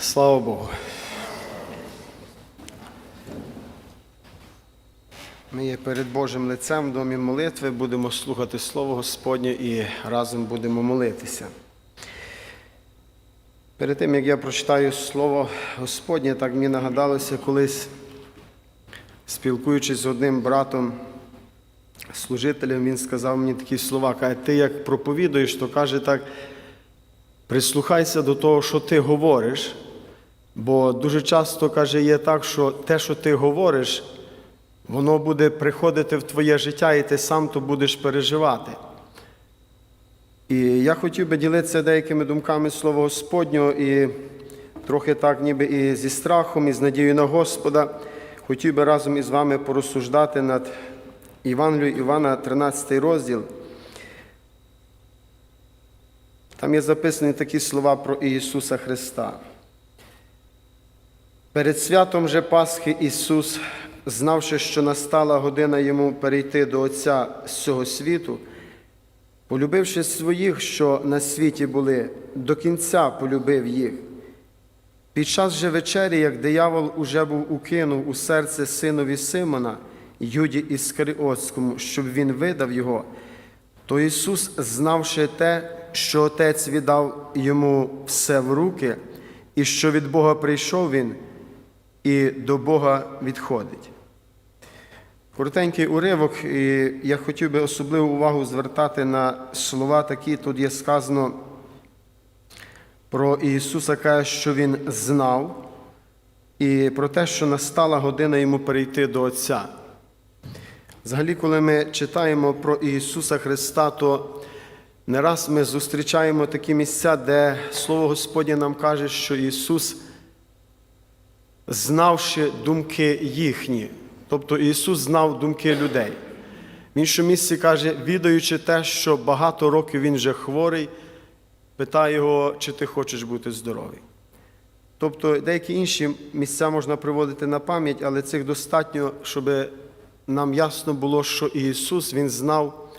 Слава Богу. Ми є перед Божим лицем в домі молитви, будемо слухати Слово Господнє і разом будемо молитися. Перед тим, як я прочитаю Слово Господнє, так мені нагадалося колись, спілкуючись з одним братом, служителем, він сказав мені такі слова, каже, ти як проповідуєш, то каже так, прислухайся до того, що ти говориш, бо дуже часто каже, є так, що те, що ти говориш, воно буде приходити в твоє життя, і ти сам то будеш переживати. І я хотів би ділитися деякими думками Слова Господнього і трохи так, ніби і зі страхом, і з надією на Господа. Хотів би разом із вами порозсуждати над Івангелією Івана, 13 розділ. Там є записані такі слова про Ісуса Христа. Перед святом же Пасхи Ісус, знавши, що настала година йому перейти до Отця з цього світу, полюбивши своїх, що на світі були, до кінця полюбив їх. Під час же вечері, як диявол уже був укинув у серце синові Симона, Юді Іскаріотському, щоб він видав його, то Ісус, знавши те, що Отець віддав йому все в руки, і що від Бога прийшов Він, і до Бога відходить. Коротенький уривок, і я хотів би особливу увагу звертати на слова такі. Тут є сказано про Ісуса, каже, що Він знав, і про те, що настала година йому перейти до Отця. Взагалі, коли ми читаємо про Ісуса Христа, то не раз ми зустрічаємо такі місця, де Слово Господнє нам каже, що Ісус, знавши думки їхні, тобто Ісус знав думки людей. В іншому місці каже, відаючи те, що багато років Він вже хворий, питає його, чи ти хочеш бути здоровий. Тобто деякі інші місця можна приводити на пам'ять, але цих достатньо, щоб нам ясно було, що Ісус Він знав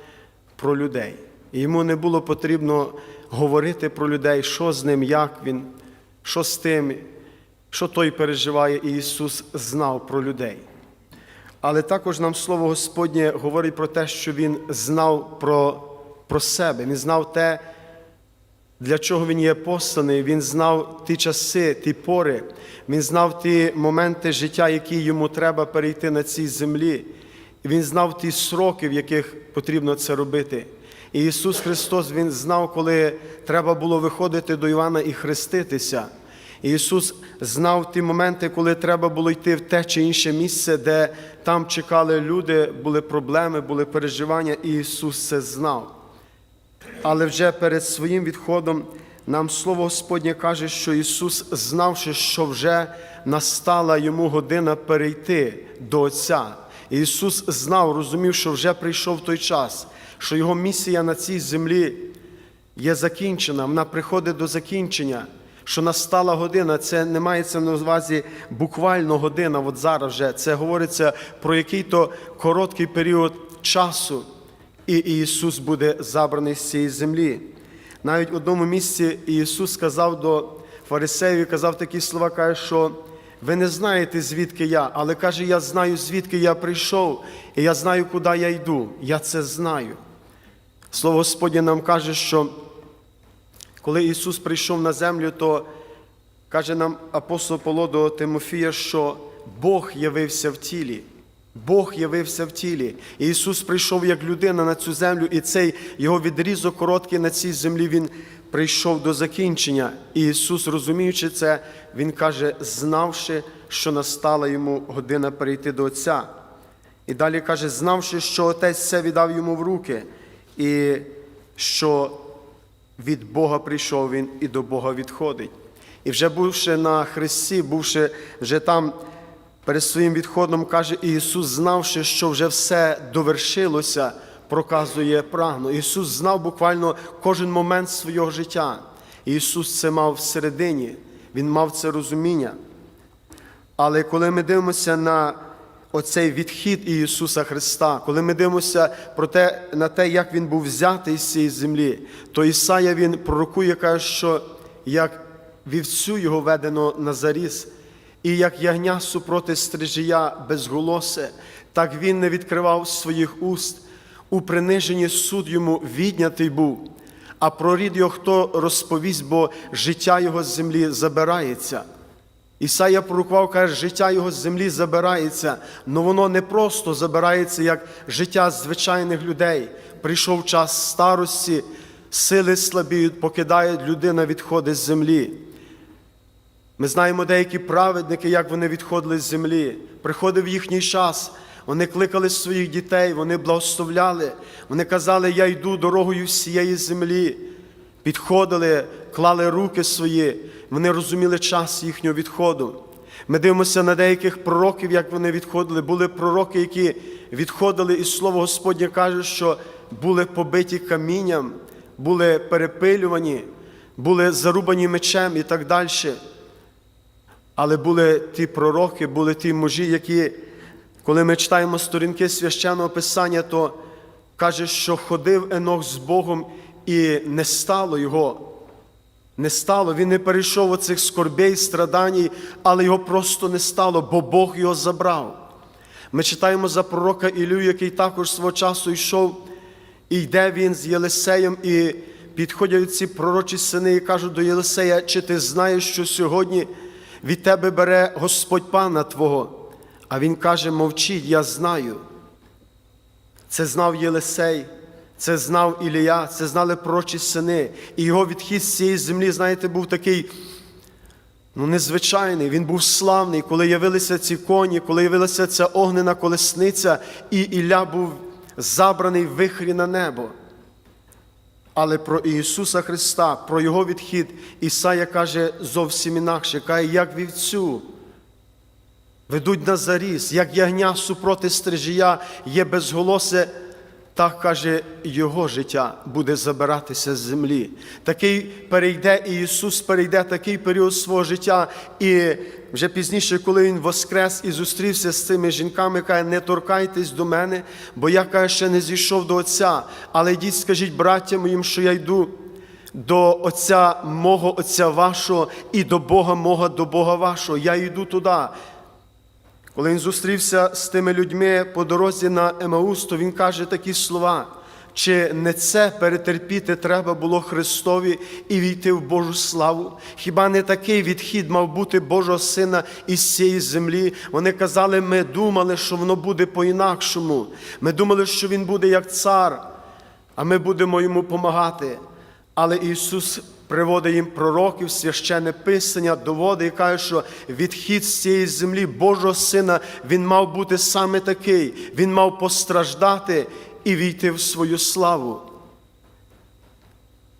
про людей. Йому не було потрібно говорити про людей, що з ним, як він, що з тим, що той переживає, і Ісус знав про людей. Але також нам Слово Господнє говорить про те, що Він знав про, про себе, Він знав те, для чого він є посланий, він знав ті часи, ті пори, він знав ті моменти життя, які йому треба перейти на цій землі. Він знав ті сроки, в яких потрібно це робити. І Ісус Христос Він знав, коли треба було виходити до Івана і хреститися. Ісус знав ті моменти, коли треба було йти в те чи інше місце, де там чекали люди, були проблеми, були переживання, і Ісус це знав. Але вже перед своїм відходом нам Слово Господнє каже, що Ісус, знавши, що вже настала йому година перейти до Отця. Ісус знав, розумів, що вже прийшов той час, що Його місія на цій землі є закінчена, вона приходить до закінчення, що настала година. Це не мається на увазі буквально година, от зараз вже. Це говориться про який-то короткий період часу і Ісус буде забраний з цієї землі. Навіть в одному місці Ісус сказав до фарисеїв, казав такі слова, каже, що ви не знаєте, звідки я, але каже, я знаю, звідки я прийшов, і я знаю, куди я йду. Я це знаю. Слово Господнє нам каже, що коли Ісус прийшов на землю, то каже нам апостол Павло до Тимофія, що Бог явився в тілі. Бог явився в тілі. І Ісус прийшов як людина на цю землю, і цей його відрізок короткий на цій землі Він прийшов до закінчення. І Ісус, розуміючи це, Він каже, знавши, що настала йому година перейти до Отця. І далі каже, знавши, що Отець все віддав йому в руки, і що від Бога прийшов він і до Бога відходить. І вже бувши на Христі, бувши вже там перед своїм відходом, каже Ісус, знавши, що вже все довершилося, проказує прагну. Ісус знав буквально кожен момент свого життя. Ісус це мав всередині, Він мав це розуміння. Але коли ми дивимося на оцей відхід Ісуса Христа, коли ми дивимося про те, на те, як Він був взятий з цієї землі, то Ісая Він пророкує, каже, що як вівцю його ведено на заріз, і як ягня супроти стрижія безголосе, так він не відкривав своїх уст. У приниженні суд йому віднятий був, а про рід його хто розповість, бо життя його з землі забирається. Ісая пророкував, каже, життя його з землі забирається, але воно не просто забирається, як життя звичайних людей. Прийшов час старості, сили слабіють, покидають людина відходить з землі. Ми знаємо деякі праведники, як вони відходили з землі. Приходив їхній час, вони кликали своїх дітей, вони благословляли, вони казали, я йду дорогою всієї землі. Підходили, клали руки свої, вони розуміли час їхнього відходу. Ми дивимося на деяких пророків, як вони відходили. Були пророки, які відходили, і слово Господнє каже, що були побиті камінням, були перепилювані, були зарубані мечем і так далі. Але були ті пророки, були ті мужі, які, коли ми читаємо сторінки священного Писання, то каже, що ходив Енох з Богом і не стало його. Не стало, він не перейшов оцих скорбей, страдань, але його просто не стало, бо Бог його забрав. Ми читаємо за пророка Ілю, який також свого часу йшов, і йде він з Єлисеєм, і підходять ці пророчі сини і кажуть до Єлисея, чи ти знаєш, що сьогодні від тебе бере Господь пана Твого? А він каже: мовчіть, я знаю. Це знав Єлисей, це знав Ілія, це знали пророчі сини. І його відхід з цієї землі, знаєте, був такий ну, незвичайний. Він був славний, коли явилися ці коні, коли явилася ця огнена колесниця, і Ілля був забраний в вихрі на небо. Але про Ісуса Христа, про Його відхід, Ісая каже зовсім інакше, каже, як вівцю. Ведуть на заріз, як ягня супроти стрижія є безголосе, так каже, його життя буде забиратися з землі. Такий перейде, і Ісус перейде такий період свого життя, і вже пізніше, коли Він воскрес і зустрівся з цими жінками, каже, не торкайтесь до мене, бо я каже, ще не зійшов до Отця. Але йдіть, скажіть браттям моїм, що я йду до Отця мого Отця вашого і до Бога мого, до Бога вашого. Я йду туди. Коли він зустрівся з тими людьми по дорозі на Емаус, то він каже такі слова. Чи не це перетерпіти треба було Христові і війти в Божу славу? Хіба не такий відхід мав бути Божого Сина із цієї землі? Вони казали, ми думали, що воно буде по-інакшому. Ми думали, що Він буде як цар, а ми будемо йому помагати. Але Ісус приводить їм пророків, священне писання, доводить і каже, що відхід з цієї землі Божого Сина, Він мав бути саме такий. Він мав постраждати і війти в свою славу.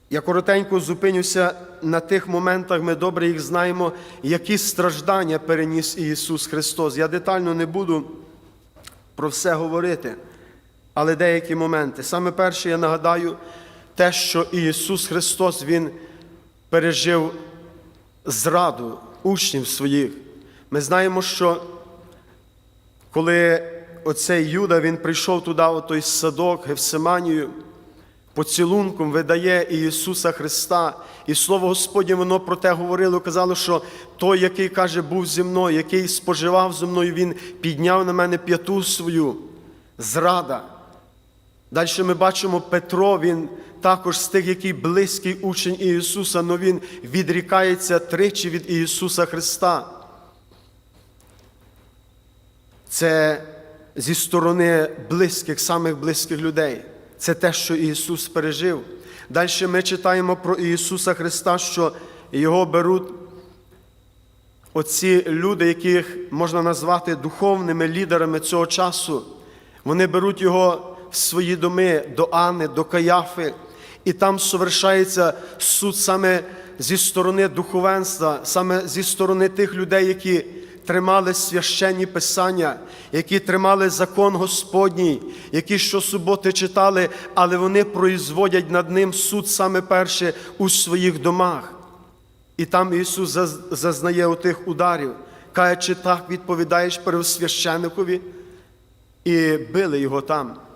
Я коротенько зупинюся на тих моментах, ми добре їх знаємо, які страждання переніс Ісус Христос. Я детально не буду про все говорити, але деякі моменти. Саме перше, я нагадаю, те, що Ісус Христос Він пережив зраду учнів своїх. Ми знаємо, що коли оцей Юда він прийшов туди, у той садок Гевсиманію, поцілунком видає Ісуса Христа, і Слово Господнє воно про те говорило, казало, що той, який каже, був зі мною, який споживав зі мною, він підняв на мене п'яту свою зрада. Далі ми бачимо Петро, він також з тих, який близький учень Ісуса, але він відрікається тричі від Ісуса Христа. Це зі сторони близьких, самих близьких людей. Це те, що Ісус пережив. Далі ми читаємо про Ісуса Христа, що Його беруть оці люди, яких можна назвати духовними лідерами цього часу. Вони беруть Його в свої доми до Анни, до Каяфи, і там совершається суд саме зі сторони духовенства, саме зі сторони тих людей, які тримали священні писання, які тримали закон Господній, які щосуботи читали, але вони производять над ним суд саме перше у своїх домах. І там Ісус зазнає отих ударів, каже, чи так відповідаєш первосвященикові, і били його там.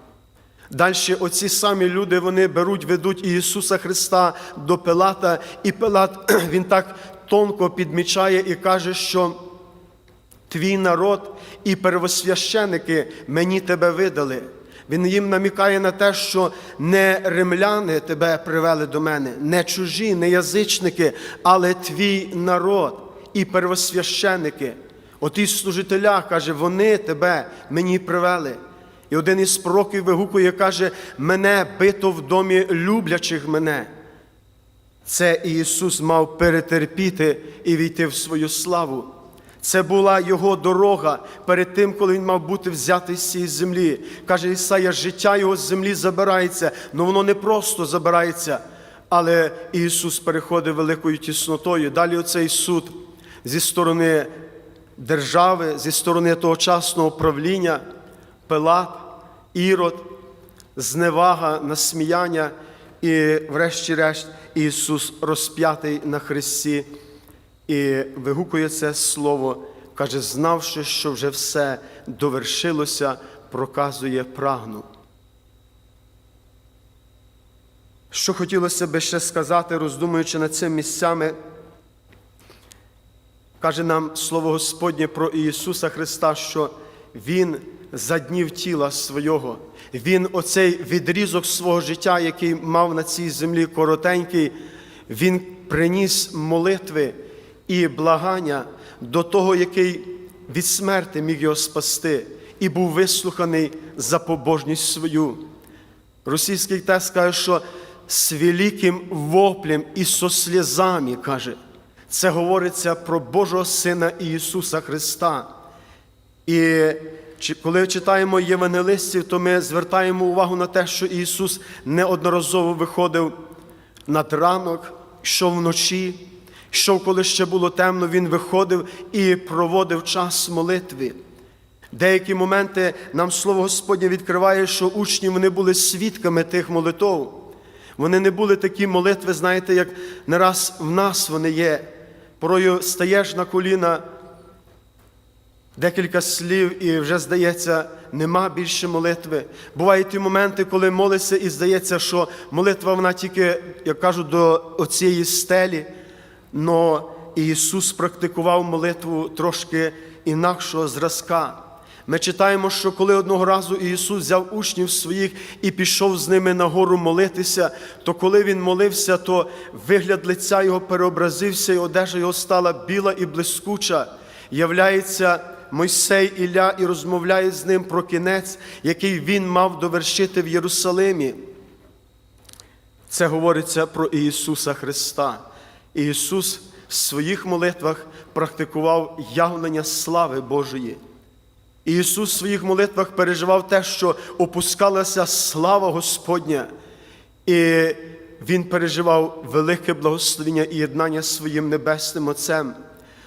Далі оці самі люди вони беруть, ведуть Ісуса Христа до Пилата, і Пилат він так тонко підмічає і каже, що твій народ і первосвященики мені тебе видали. Він їм намікає на те, що не римляни тебе привели до мене, не чужі, не язичники, але твій народ і первосвященики. Оті служителя, каже, вони тебе мені привели. І один із пророків вигукує, каже, мене бито в домі люблячих мене. Це Ісус мав перетерпіти і війти в свою славу. Це була його дорога перед тим, коли він мав бути взятий з цієї землі. Каже Ісая, життя його з землі забирається, але воно не просто забирається. Але Ісус переходить великою тіснотою. Далі оцей суд зі сторони держави, зі сторони тогочасного правління, Пилат, Ірод, зневага, насміяння, і, врешті-решт, Ісус розп'ятий на хресті і вигукує це слово, каже, знавши, що вже все довершилося, проказує прагну. Що хотілося би ще сказати, роздумуючи над цими місцями, каже нам Слово Господнє про Ісуса Христа, що Він за днів тіла свого, Він оцей відрізок свого життя, який мав на цій землі коротенький, Він приніс молитви і благання до того, який від смерти міг його спасти, і був вислуханий за побожність свою. Російський текст каже, що з великим воплем і со слізами, каже, це говориться про Божого Сина Ісуса Христа. І коли читаємо євангелистів, то ми звертаємо увагу на те, що Ісус неодноразово виходив над ранок, йшов вночі, йшов, коли ще було темно, Він виходив і проводив час молитви. Деякі моменти нам Слово Господнє відкриває, що учні вони були свідками тих молитов. Вони не були такі молитви, знаєте, як не раз в нас вони є. Порою стаєш на коліна, декілька слів, і вже здається, нема більше молитви. Бувають ті моменти, коли молишся, і здається, що молитва вона тільки, як кажуть, до оцієї стелі. Но Ісус практикував молитву трошки інакшого зразка. Ми читаємо, що коли одного разу Ісус взяв учнів своїх і пішов з ними на гору молитися, то коли Він молився, то вигляд лиця Його переобразився, і одежа Його стала біла і блискуча. Являється Мойсей Ілля і розмовляє з ним про кінець, який він мав довершити в Єрусалимі. Це говориться про Ісуса Христа. Ісус в своїх молитвах практикував явлення слави Божої. Ісус в своїх молитвах переживав те, що опускалася слава Господня, і Він переживав велике благословення і єднання з своїм небесним Отцем.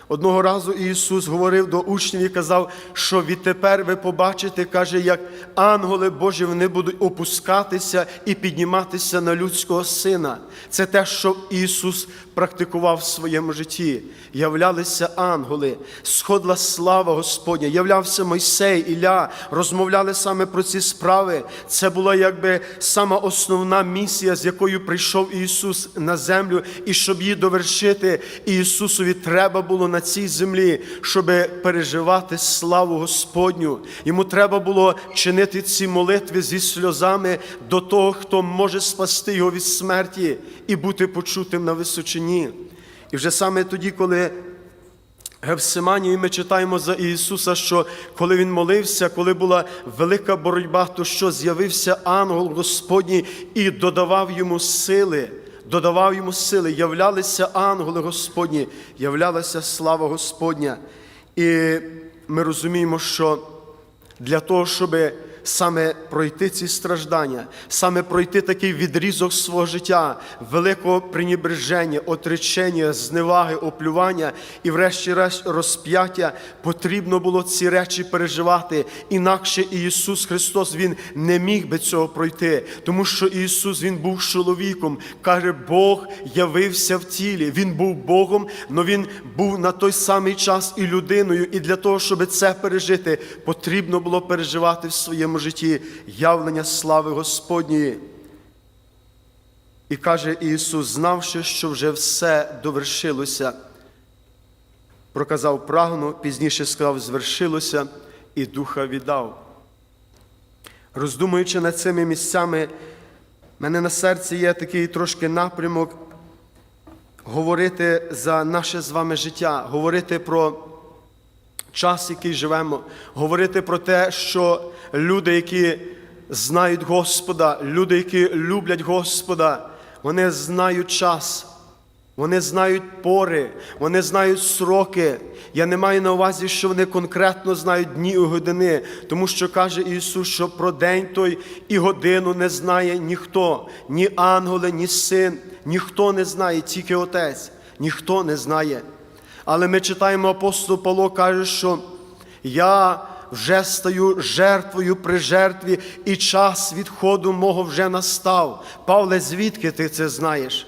Одного разу Ісус говорив до учнів і казав, що відтепер ви побачите, каже, як ангели Божі вони будуть опускатися і підніматися на людського сина. Це те, що Ісус практикував в своєму житті. Являлися ангели, сходила слава Господня, являвся Мойсей, Ілля, розмовляли саме про ці справи. Це була якби сама основна місія, з якою прийшов Ісус на землю, і щоб її довершити, Ісусові треба було на цій землі, щоб переживати славу Господню. Йому треба було чинити ці молитви зі сльозами до того, хто може спасти його від смерті і бути почутим на височині. І вже саме тоді, коли Гевсиманії ми читаємо за Ісуса, що коли Він молився, коли була велика боротьба, то що з'явився ангел Господній і додавав йому сили, додавав йому сили, являлися ангели Господні, являлася слава Господня. І ми розуміємо, що для того, щоб саме пройти ці страждання, саме пройти такий відрізок свого життя, великого пренебреження, отречення, зневаги, оплювання і, врешті-решт, розп'яття, потрібно було ці речі переживати. Інакше Ісус Христос Він не міг би цього пройти, тому що Ісус Він був чоловіком. Каже, Бог явився в тілі. Він був Богом, але Він був на той самий час і людиною. І для того, щоб це пережити, потрібно було переживати в своєму житті явлення слави Господньої. І каже Ісус, знавши, що вже все довершилося, проказав прагну, пізніше сказав, звершилося, і духа віддав. Роздумуючи над цими місцями, мене на серці є такий трошки напрямок говорити за наше з вами життя, говорити про час, який живемо, говорити про те, що люди, які знають Господа, люди, які люблять Господа, вони знають час. Вони знають пори, вони знають сроки. Я не маю на увазі, що вони конкретно знають дні і години, тому що каже Ісус, що про день той і годину не знає ніхто, ні ангели, ні син, ніхто не знає, тільки Отець, ніхто не знає. Але ми читаємо апостол Павло каже, що я вже стаю жертвою при жертві, і час відходу мого вже настав. Павле, звідки ти це знаєш?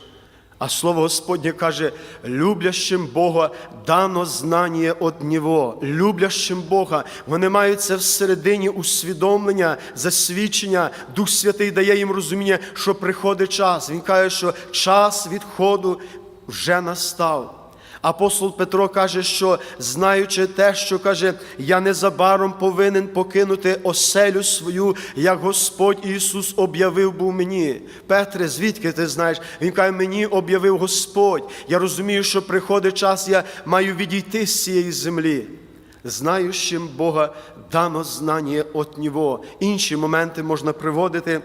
А слово Господнє каже, люблящим Бога дано знання от Нього. Люблящим Бога. Вони мають це всередині усвідомлення, засвідчення. Дух Святий дає їм розуміння, що приходить час. Він каже, що час відходу вже настав. Апостол Петро каже, що знаючи те, що каже, я незабаром повинен покинути оселю свою, як Господь Ісус об'явив був мені. Петре, звідки ти знаєш? Він каже, мені об'явив Господь. Я розумію, що приходить час, я маю відійти з цієї землі. Знаючим Бога дано знання от Нього. Інші моменти можна приводити.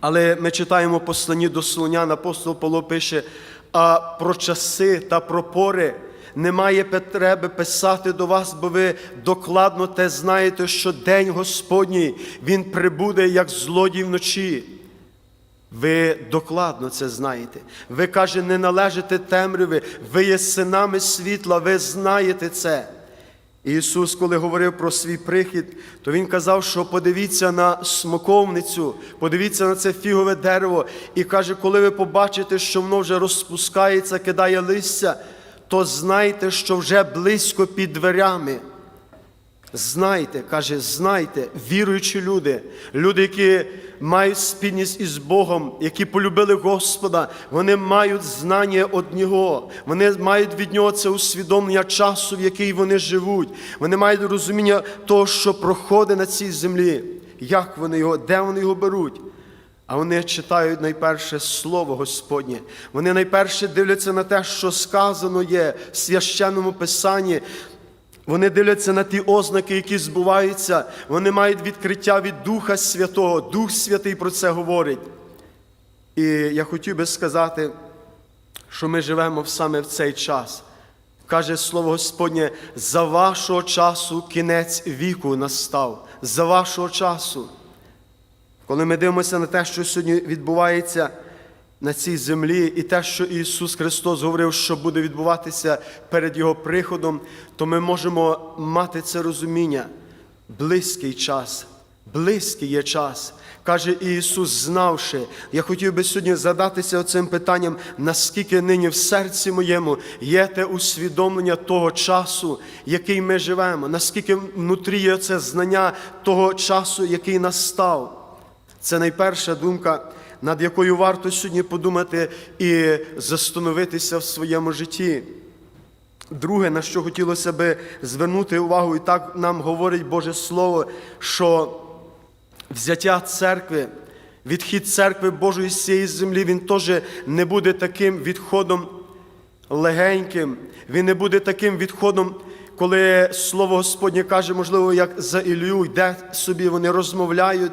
Але ми читаємо посланні до Солонян, апостол Павло пише, а про часи та про пори немає потреби писати до вас, бо ви докладно те знаєте, що день Господній він прибуде, як злодій вночі. Ви докладно це знаєте. Ви, каже, не належите темряви, ви є синами світла, ви знаєте це. Ісус, коли говорив про свій прихід, то Він казав, що подивіться на смоковницю, подивіться на це фігове дерево, і каже, коли ви побачите, що воно вже розпускається, кидає листя, то знайте, що вже близько під дверями. Знайте, каже, знайте, віруючі люди, люди, які мають спільність із Богом, які полюбили Господа, вони мають знання од Нього, вони мають від Нього це усвідомлення часу, в який вони живуть. Вони мають розуміння того, що проходить на цій землі, як вони його, де вони його беруть. А вони читають найперше Слово Господнє. Вони найперше дивляться на те, що сказано є в священному Писанні. Вони дивляться на ті ознаки, які збуваються. Вони мають відкриття від Духа Святого. Дух Святий про це говорить. І я хотів би сказати, що ми живемо саме в цей час. Каже Слово Господнє, за вашого часу кінець віку настав. За вашого часу. Коли ми дивимося на те, що сьогодні відбувається на цій землі, і те, що Ісус Христос говорив, що буде відбуватися перед Його приходом, то ми можемо мати це розуміння. Близький час, близький є час. Каже Ісус, знавши, я хотів би сьогодні задатися цим питанням, наскільки нині в серці моєму є те усвідомлення того часу, який ми живемо, наскільки внутрі є це знання того часу, який настав. Це найперша думка, над якою варто сьогодні подумати і застановитися в своєму житті. Друге, на що хотілося би звернути увагу, і так нам говорить Боже Слово, що взяття церкви, відхід церкви Божої з цієї землі, він теж не буде таким відходом легеньким, він не буде таким відходом, коли Слово Господнє каже, можливо, як за Ілію, йде собі, вони розмовляють.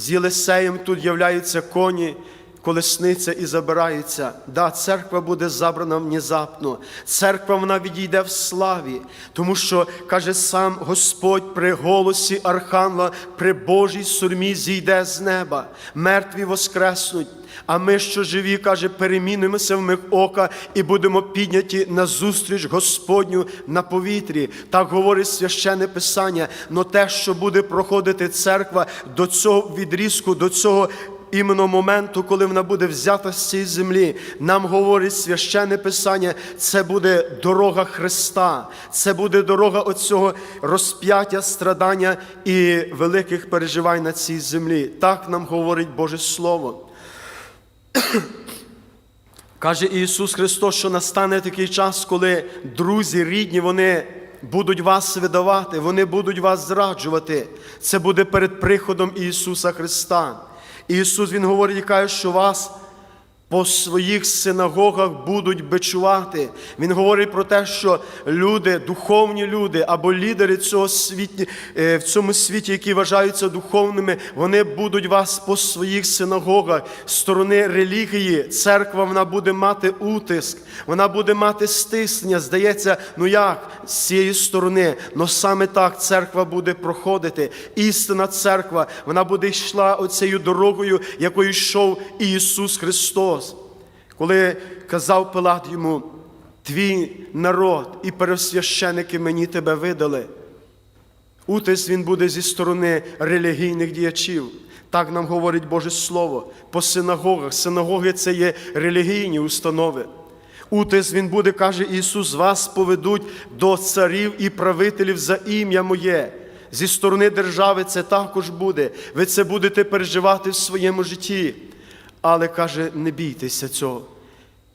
З Єлисеєм тут являються коні, колесниця і забираються. Да, церква буде забрана внезапно. Церква вона відійде в славі, тому що каже сам Господь при голосі Архангела, при Божій сурмі зійде з неба, мертві воскреснуть. А ми, що живі, каже, перемінимося в миг ока і будемо підняті на зустріч Господню на повітрі. Так говорить священне Писання. Но те, що буде проходити церква до цього відрізку, до цього. Іменно моменту, коли вона буде взята з цієї землі, нам говорить священне Писання, це буде дорога Христа, це буде дорога оцього розп'яття, страдання і великих переживань на цій землі. Так нам говорить Боже Слово. Каже Ісус Христос, що настане такий час, коли друзі, рідні, вони будуть вас видавати, вони будуть вас зраджувати. Це буде перед приходом Ісуса Христа. Ісус Він говорить і каже, що вас по своїх синагогах будуть бичувати. Він говорить про те, що люди, духовні люди або лідери цього світі, е, в цьому світі, які вважаються духовними, вони будуть вас по своїх синагогах сторони релігії. Церква вона буде мати утиск, вона буде мати стиснення. Здається, ну як з цієї сторони, но саме так церква буде проходити. Істина церква, вона буде йшла оцею дорогою, якою йшов Ісус Христос. Коли казав Пилат йому, твій народ і первосвященики мені тебе видали. Утис він буде зі сторони релігійних діячів. Так нам говорить Боже Слово по синагогах. Синагоги це є релігійні установи. Утис він буде, каже Ісус, вас поведуть до царів і правителів за ім'я Моє. Зі сторони держави це також буде. Ви це будете переживати в своєму житті. Але каже, не бійтеся цього.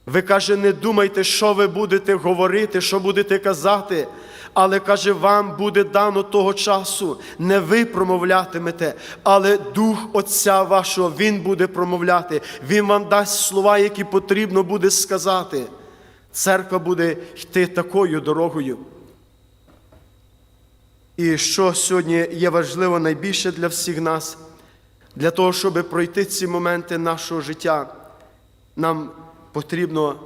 Ви каже, не думайте, що ви будете говорити, що будете казати. Але каже, вам буде дано того часу, не ви промовлятимете, але Дух Отця вашого Він буде промовляти. Він вам дасть слова, які потрібно буде сказати. Церква буде йти такою дорогою. І що сьогодні є важливо найбільше для всіх нас, для того, щоб пройти ці моменти нашого життя, нам потрібно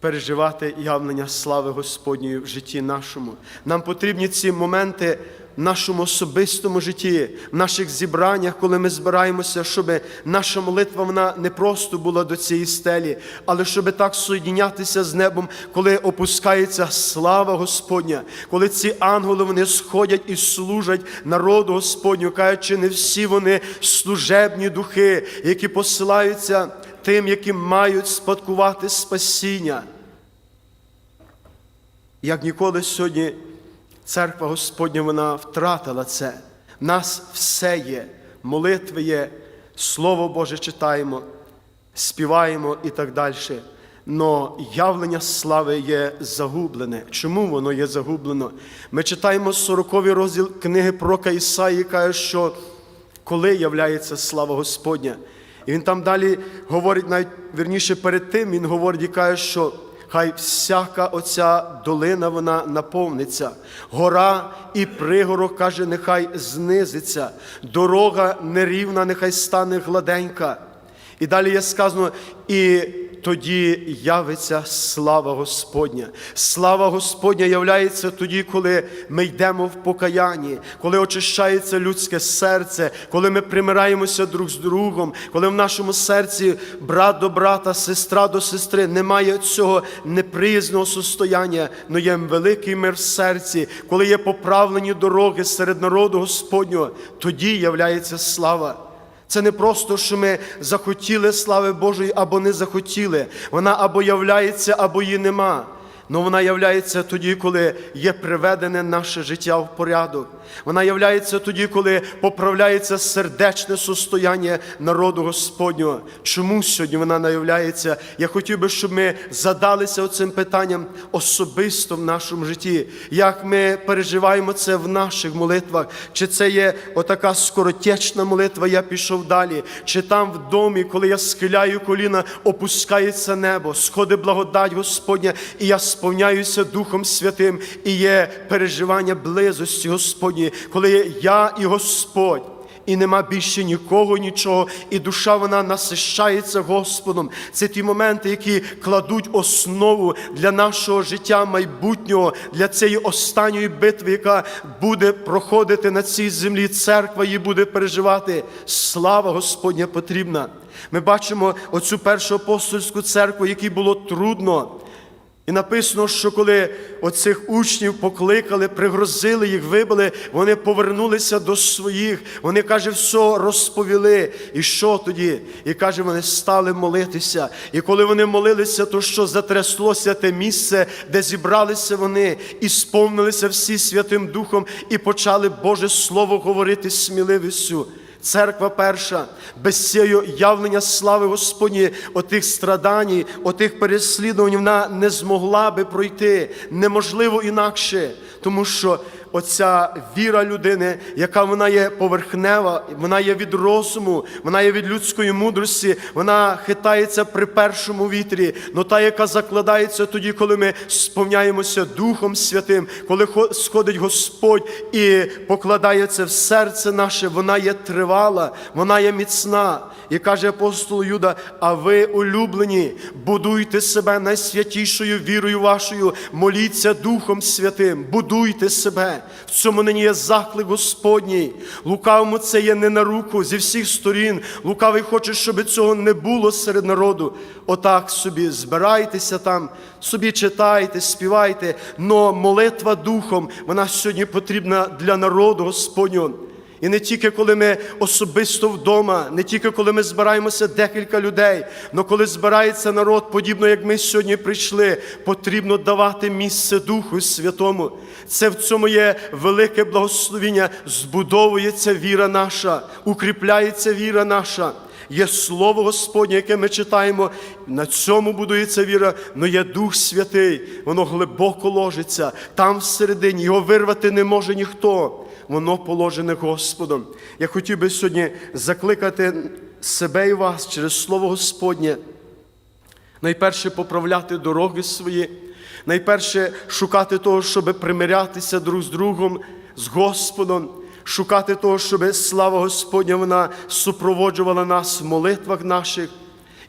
переживати явлення слави Господньої в житті нашому. Нам потрібні ці моменти в нашому особистому житті, в наших зібраннях, коли ми збираємося, щоб наша молитва вона не просто була до цієї стелі, але щоб так соєднятися з небом, коли опускається слава Господня, коли ці ангели вони сходять і служать народу Господню, кажучи, не всі вони служебні духи, які посилаються тим, які мають спадкувати спасіння. Як ніколи сьогодні церква Господня вона втратила це. В нас все є, молитви є, Слово Боже читаємо, співаємо і так далі. Но явлення слави є загублене. Чому воно є загублено? Ми читаємо 40 розділ книги пророка Ісаї, каже, що коли являється слава Господня. І він там далі говорить, навіть верніше перед тим, він говорить і каже, що хай всяка оця долина вона наповниться, гора і пригорок, каже, нехай знизиться, дорога нерівна, нехай стане гладенька. І далі є сказано, і тоді явиться слава Господня. Слава Господня являється тоді, коли ми йдемо в покаянні, коли очищається людське серце, коли ми примираємося друг з другом, коли в нашому серці брат до брата, сестра до сестри, немає цього неприязного состояння, але є великий мир в серці, коли є поправлені дороги серед народу Господнього, тоді являється слава. Це не просто, що ми захотіли слави Божої або не захотіли. Вона або являється, або її нема. Но вона являється тоді, коли є приведене наше життя в порядок. Вона являється тоді, коли поправляється сердечне состояння народу Господнього. Чому сьогодні вона не являється? Я хотів би, щоб ми задалися цим питанням особисто в нашому житті. Як ми переживаємо це в наших молитвах? Чи це є отака скоротечна молитва, я пішов далі, чи там в домі, коли я схиляю коліна, опускається небо, сходить благодать Господня, і я сповняюся Духом Святим, і є переживання близості Господні, коли я і Господь. І нема більше нікого, нічого, і душа вона насищається Господом. Це ті моменти, які кладуть основу для нашого життя майбутнього, для цієї останньої битви, яка буде проходити на цій землі. Церква її буде переживати. Слава Господня потрібна. Ми бачимо оцю першу апостольську церкву, якій було трудно. І написано, що коли оцих учнів покликали, пригрозили їх, вибили, вони повернулися до своїх. Вони каже, все розповіли. І що тоді? І каже, вони стали молитися. І коли вони молилися, то що затряслося те місце, де зібралися вони, і сповнилися всі Святим Духом, і почали Боже Слово говорити сміливістю. Церква перша, без цього явлення слави Господні, отих страдань, отих переслідувань, вона не змогла би пройти. Неможливо інакше, тому що оця віра людини, яка вона є поверхнева, вона є від розуму, вона є від людської мудрості, вона хитається при першому вітрі, но та, яка закладається тоді, коли ми сповняємося Духом Святим, коли хо- сходить Господь і покладає це в серце наше, вона є тривала, вона є міцна. І каже апостол Юда: а ви, улюблені, будуйте себе найсвятішою вірою вашою, моліться Духом Святим, будуйте себе. В цьому нині є заклик Господній. Лукавому це є не на руку зі всіх сторін. Лукавий хоче, щоб цього не було серед народу. Отак собі збирайтеся там, собі читайте, співайте. Но молитва духом, вона сьогодні потрібна для народу Господнього. І не тільки коли ми особисто вдома, не тільки коли ми збираємося декілька людей, але коли збирається народ, подібно як ми сьогодні прийшли, потрібно давати місце Духу Святому. Це в цьому є велике благословіння. Збудовується віра наша, укріпляється віра наша. Є Слово Господнє, яке ми читаємо, на цьому будується віра, але є Дух Святий, воно глибоко ложиться, там всередині, його вирвати не може ніхто. Воно положене Господом. Я хотів би сьогодні закликати себе і вас через Слово Господнє. Найперше поправляти дороги свої, найперше шукати того, щоб примирятися друг з другом, з Господом, шукати того, щоб слава Господня вона супроводжувала нас в молитвах наших.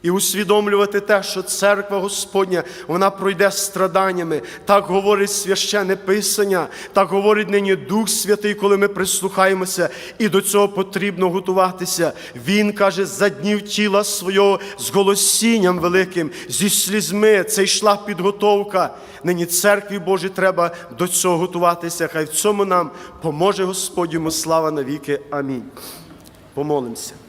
І усвідомлювати те, що церква Господня вона пройде страданнями. Так говорить священне Писання, так говорить нині Дух Святий, коли ми прислухаємося, і до цього потрібно готуватися. Він каже, за днів тіла свого з голосінням великим, зі слізьми. Це йшла підготовка. Нині церкві Божій треба до цього готуватися. Хай в цьому нам поможе Господь йому слава навіки. Амінь. Помолимося.